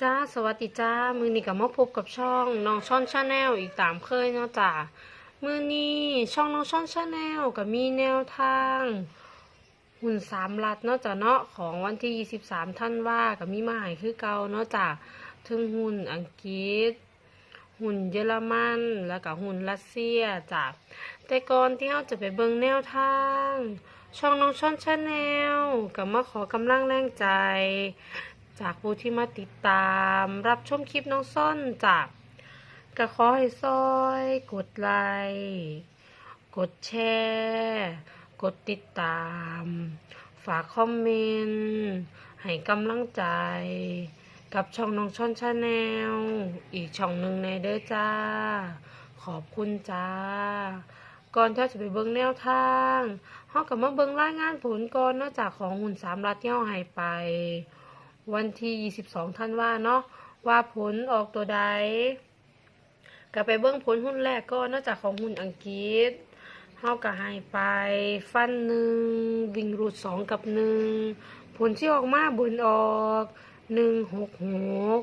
จ้าสวัสดีจ้า มือนี้กับมาพบกับช่องน้องช่อนชาแนลอีกตามเคยเนาะจ้ามือนี้ช่องน้องช่อนชาแนลกับมีแนวทางหุ่นสามลัดเนาะจ้าเนาะของวันที่ 23 ท่านว่ากับมีมาใหายคือเก่าเนาะจ้าถึงหุ่นอังกฤษ หุ่นเยอรมันแล้วก็หุ่นรัสเซียจ้าแต่ก่อนที่เราจะไปเบิ่งแนวทางช่องน้องช่อนชาแนลกับมาขอกำลังแรงใจ จากผู้ที่มาติดตาม รับชมคลิปน้องซ่อนจากก็ขอให้ซอย กดไลค์กดแชร์กดติดตาม ฝากคอมเมนต์ให้กำลังใจ กับช่องน้องช่อนชาแนลอีกช่องหนึ่งในเด้อจ้า ขอบคุณจ้า ก่อนที่จะไปเบิ่งแนวทางเฮากับมาเบิ่งรายงานผลก่อนนอกจากของหุ่นสามรัดเที่เฮาให้ไป วันที่ 22ธันว่าเนาะว่าผลออกตัวใดก็ไปเบิ่งผลหุ้นแรกก็นอกจากของหุ้นอังกฤษเฮาก็ให้ไป ฟันหนึ่งวิ่งรูดสองกับหนึ่งผลที่ออกมาบนออกหนึ่งหกหก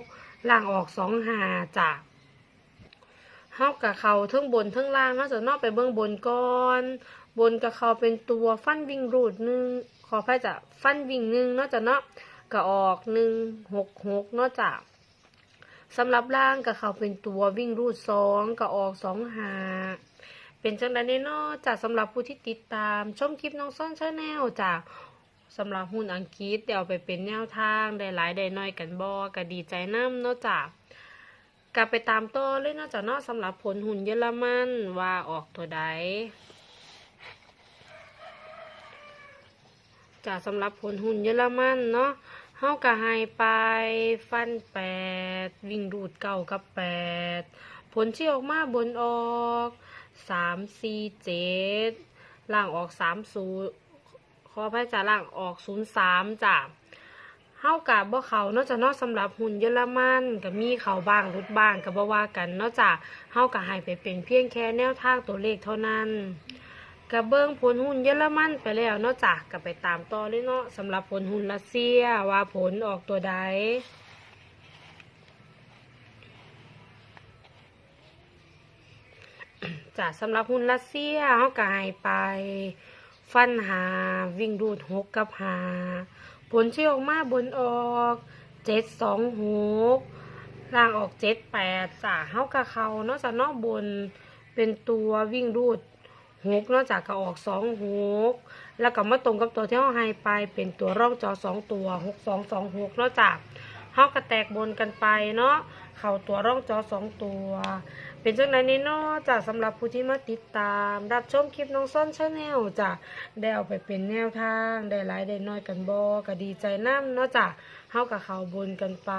ล่างออกสองหาจากเฮากับเขาเทั้งบนเทั้งล่างนาะจะนอกไปเบิ่งบนก่อนบนกับเขาเป็นตัวฟันวิ่งรูดหนึ่งขอพายจะฟันวิ่งหนึ่งนาะจะเนาะ ก็ออกหนึ่งหกหกนอกจากสำหรับล่างก็เขาเป็นตัววิ่งรูดสองก็ออกสองหาเป็นจังไดแน่นอจากสำหรับผู้ที่ติดตามชมคลิปน้องซ่อนชาแนลจากสำหรับหุ้นอังกฤษเดี๋ยวไปเป็นแนวทางได้หลายได้น้อยกันบอก็ดีใจน้ำเนอกจากกลับไปตามต่อเลยนอกจากเนอกสำหรับผลหุ่นเยอรมันว่าออกตัวใดจากสำหรับผลหุ่นเยอรมันเนาะ เฮาก็ให้ไปฟันแปดวิ่งรูดเก้ากับแปดผลที่ออกมาบนออกสามสี่เจ็ดล่างออกสามศูนย์ขอพายจาล่างออกศูนย์สามจ้ะเฮากับบ่เขานอกจากนอกสำหรับหุ่นเยอรมันก็มีเขาบ้างรุดบ้างก็บ่ว่ากันนอกจากเฮาก็ให้ไปเป็นเพียงแค่แนวทางตัวเลขเท่านั้น กับเบิ้องผลหุ้นเยอรมันไปแล้วเนาะจ้ะกับไปตามต่อเลยเนาะสำหรับผลหุ้นรัสเซียว่าผลออกตัวใดจ้ะสำหรับหุ้นรัสเซียเฮาก็ให้ไป ฟันหาวิ่งดูดหกกับหาผลที่ออกมาบนออกเจ็ดสองหกล่างออกเจ็ดแปดจ้ะเฮากับเขาเนาะจ้ะนอกบนเป็นตัววิ่งรูด หกนอกจากก็ออกสองหกแล้วก็มาตรงกับตัวที่เขาให้ไปเป็นตัวร่องจอสองตัวหกสองสองหกนอกจากเขาก็แตกบนกันไปเนาะเข่าตัวร่องจอสองตัว เป็นจังไดนี่เนาะจากสำหรับผู้ที่มาติดตาม รับชมคลิปน้องซ่อนชาแนลจ้ะได้เอาไปเป็นแนวทางได้หลายได้น้อยกันบอก็ดีใจน้ำเนาะจ้ะเฮากับเขาบนกันไป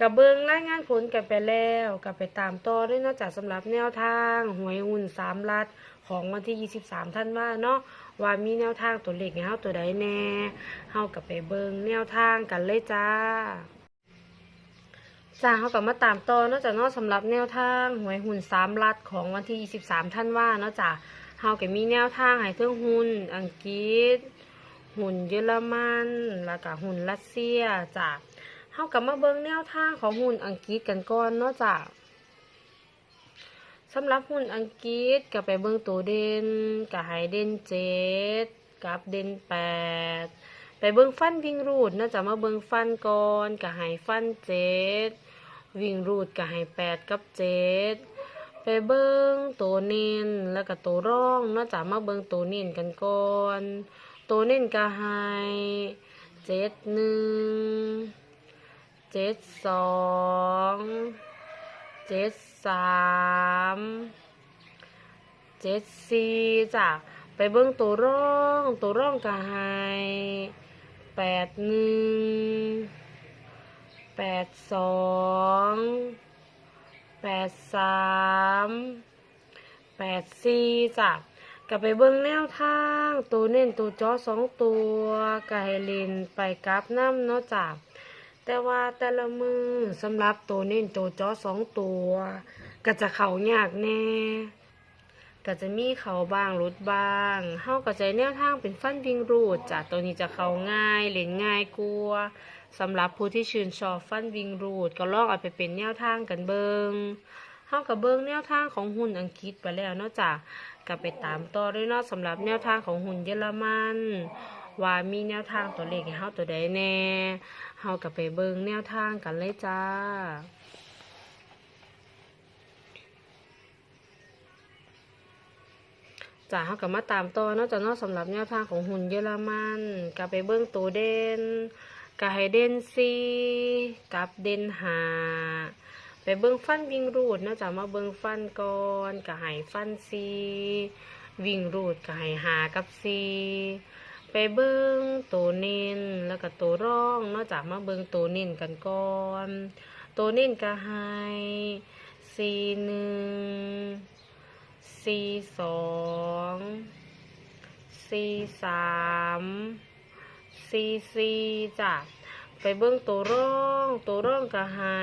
กับเบิงรายงานผลกันไปแล้วกับไปตามต่อด้วยเนอกจากสำหรับแนวทางหวยหุ่นสามลัดของวันที่ 23 ท่านว่าเนาะว่ามีแนวทางตัวเลขเฮาตัวใดแน่เฮากับไปเบิงแนวทางกันเลยจ้าจ้าเฮากับมาตามต่อเนอกจากนาะสำหรับแนวทางหวยหุ่นสามลัดของวันที่ 23 ท่านว่าเนาะจ้าเฮาก็มีแนวทางให้เทิงหุ่นอังกฤษ หุ่นเยอรมัน แล้วก็หุ่นรัสเซียจ้า เฮากลับมาเบิ่งแนวทางของหุ้นอังกฤษกันก่อนเนาะจ้ะสำหรับหุ้นอังกฤษก็ไปเบิ่งตัวเด่นก็ให้เด่นเจ็ดกับเด่นแปดไปเบิ่งฟันวิ่งรูดเนาจะมาเบิ่งฟันก่อนก็ให้ฟันเจ็ดวิ่งรูดก็ให้แปดกับเจ็ดไปเบิ่งตัวเน้นแล้วก็ตัวร่องนาะจ้ะมาเบิ่งตัวเน้นกันก่อน ตัวเน้นก็ให้เจ็ดหนึ่ง เจ็ดสองเจ็ดสามเจ็ดสี่จ้ะไปเบิ้งตัวร่องตัวร่องก็ให้แปดหนึ่งแปดสองแปดสามแปดสี่จ้ะก็ไปเบิ้งแนวทาง ตัวเน้นตัวจอสองตัวก็ให้เล่นไปกราฟน้ำเนาะจ้ะ แต่ว่าแต่ละมือสำหรับตัวเน้นตัวจอสองตัว ก็จะเข่ายากแน่ก็จะมีเขาบ้างรุดบ้างเฮาก็ใช้แนวทางเป็นฟันวิงรูดจ้ะตัวนี้จะเขาง่ายเล่นง่ายกลัวสำหรับผู้ที่ชื่นชอบฟันวิงรูด ก็ลองเอาไปเป็นแนวทางกันเบิงเฮากับเบิงแนวทางของหุ้นอังกฤษไปแล้วเนาะจ้ะก็ไปตามต่อด้วยเนาะสำหรับแนวทางของหุ้นเยอรมัน ว่ามีแนวทางตัวเลขให้เฮาตัวใดแน่เฮาก็ไปเบิงแนวทางกันเลยจ้าจ้าเฮาก็มาตามต่อเนาะจ้ะเนาะสำหรับแนวทางของหุ่นเยอรมันก็ไปเบิ่งตัวเด่นก็ให้เด่นซีกับเด่นหาไปเบิ่งฟันวิ่งรูดนาะจ้ะมาเบิ่งฟันก่อนก็ให้ฟันซีวิ่งรูดก็ให้หากับซี ไปเบิ่งตัวเน้นแล้วก็ตัวร่องนาะจ้ะมาเบิ่งตัวเน้นกันก่อนตัวเน้นก็ให้ซีหนึ่งสี่สองสี่สามสี่สี่จ้ะไปเบิ้งตัวร่องตัวร่องก็ให้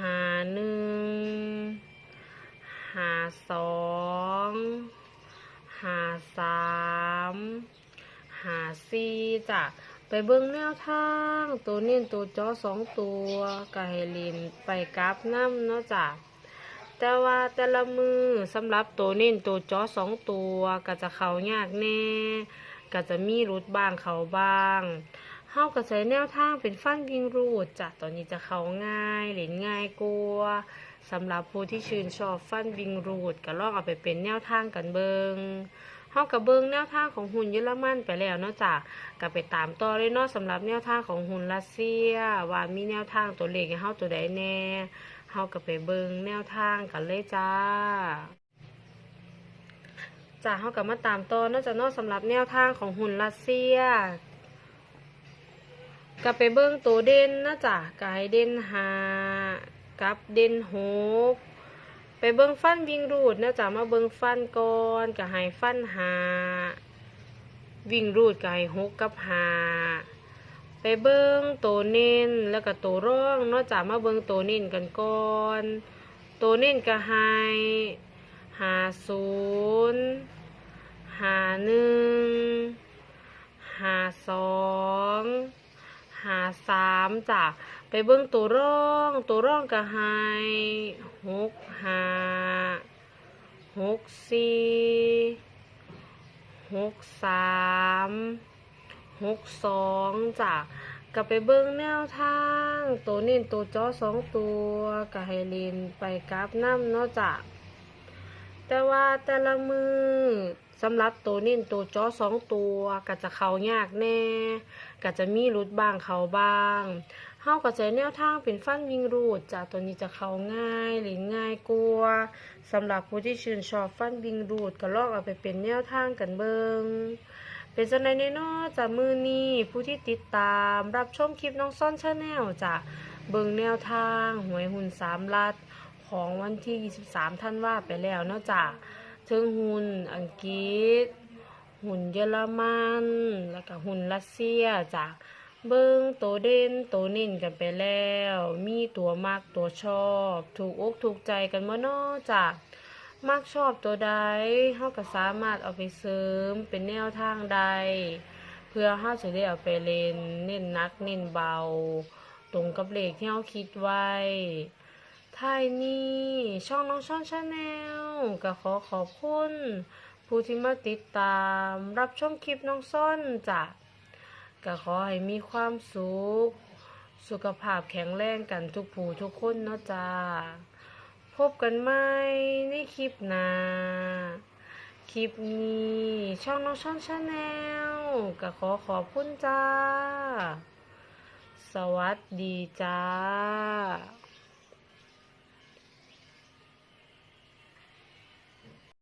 หาหนึ่งหาสองหาสาม หาสี่จ้ะไปเบิ้งแนวทาง ตัวเน้นตัวจอสองตัวก็ให้เลินไปกราฟน้ำเนาะจ้ะแต่ว่าแต่ละมือสำหรับตัวเน้นตัวจอสองตัวก็จะเขายากแน่ก็จะมีรุดบ้างเขาบ้างเฮาก็ใช้แนวทางเป็นฟันยิงรูดจ้ะตอนนี้จะเขาง่ายเล่นง่ายกลัวสำหรับผู้ที่ชื่นชอบฟันวิงรูดก็ลองเอาไปเป็นแนวทางกันเบิง เฮากับเบิงแนวทางของหุ่นเยอรมันไปแล้วเนาะจ้ะก็ไปตามต่อเลยเนาะสำหรับแนวทางของหุ่นรัสเซีย ว่ามีแนวทางตัวเลขให้เฮาตัวใดแน่เฮาก็ไปเบิงแนวทางกันเลยจ้าจ้าเฮาก็มาตามต่อเนอกจากนอกสำหรับแนวทางของหุ่นรัสเซียก็ไปเบิงตัวเด่นนะจ้ะก็ให้เด่นหากับเด่นหก ไปเบิงฟันวิ่งรูดนะจ้ะมาเบิงฟันก่อนก็ให้ฟันหาวิ่งรูดก็ให้หกกับหาไปเบิ้งตัวเน้นแล้วก็ตัวร่องนอกจากมาเบิ้งตัวเน้นกันก่อนตัวเน้นก็ให้หาศูนย์หาหนึ่งหาสองหาสามจ้ะไปเบิ้งตัวร่องตัวร่องก็ให้ห หกห้าหกสี่หกสามหกสองจ้ะก็ไปเบิ้งแนวทาง ตัวเน้นตัวจอสองตัวก็ให้เล่นไปกราฟน้ำเนาะจ้ะแต่ว่าแต่ละมือสำหรับตัวเน้นตัวจอสองตัวก็จะเขายากแน่ก็จะมีรุดบ้างเขาบ้าง เฮาก็ใช้แนวทางเป็นฟันวิงรูดจ้ะตัวนี้จะเข้าง่ายหรือง่ายกลัวาสำหรับผู้ที่ชื่นชอบฟันวิงรูดก็ลองเอาไปเป็นแนวทางกันเบิงเป็นจังไดแน่นอจากมือนี้ผู้ที่ติดตามรับชมคลิปน้องซ่อนชาแนลจากเบิงแนวทางหวยหุ่นสามลัดของวันที่ 23 ท่านว่าไปแล้วเนาะจากถึงหุ่นอังกฤษ หุ่นเยอรมัน แล้วก็หุ่นรัสเซียจาก เบิงตัวเด่นตัวเน่นกันไปแล้ว มีตัวมากตัวชอบ ถูกอกถูกใจกันมาเนาะจากมักชอบตัวใดเฮาก็สามารถเอาไปเสริมเป็นแนวทางใด เพื่อเฮาจะได้เอาไปเล่นเน้นนักเน้นเบา ตรงกับเลขที่เฮาคิดไว้ท้ายนี้ช่องน้องช่องชาแนลก็ขอขอบคุณผู้ที่มาติดตามรับชมคลิปน้องซ่อนจ้ะ ก็ขอให้มีความสุข สุขภาพแข็งแรงกันทุกผู้ทุกคนเนาะจ้า พบกันใหม่ในคลิปหน้าคลิปนี้ช่องน้องช่องชาแนลก็ขอขอบคุณจ้า สวัสดีจ้า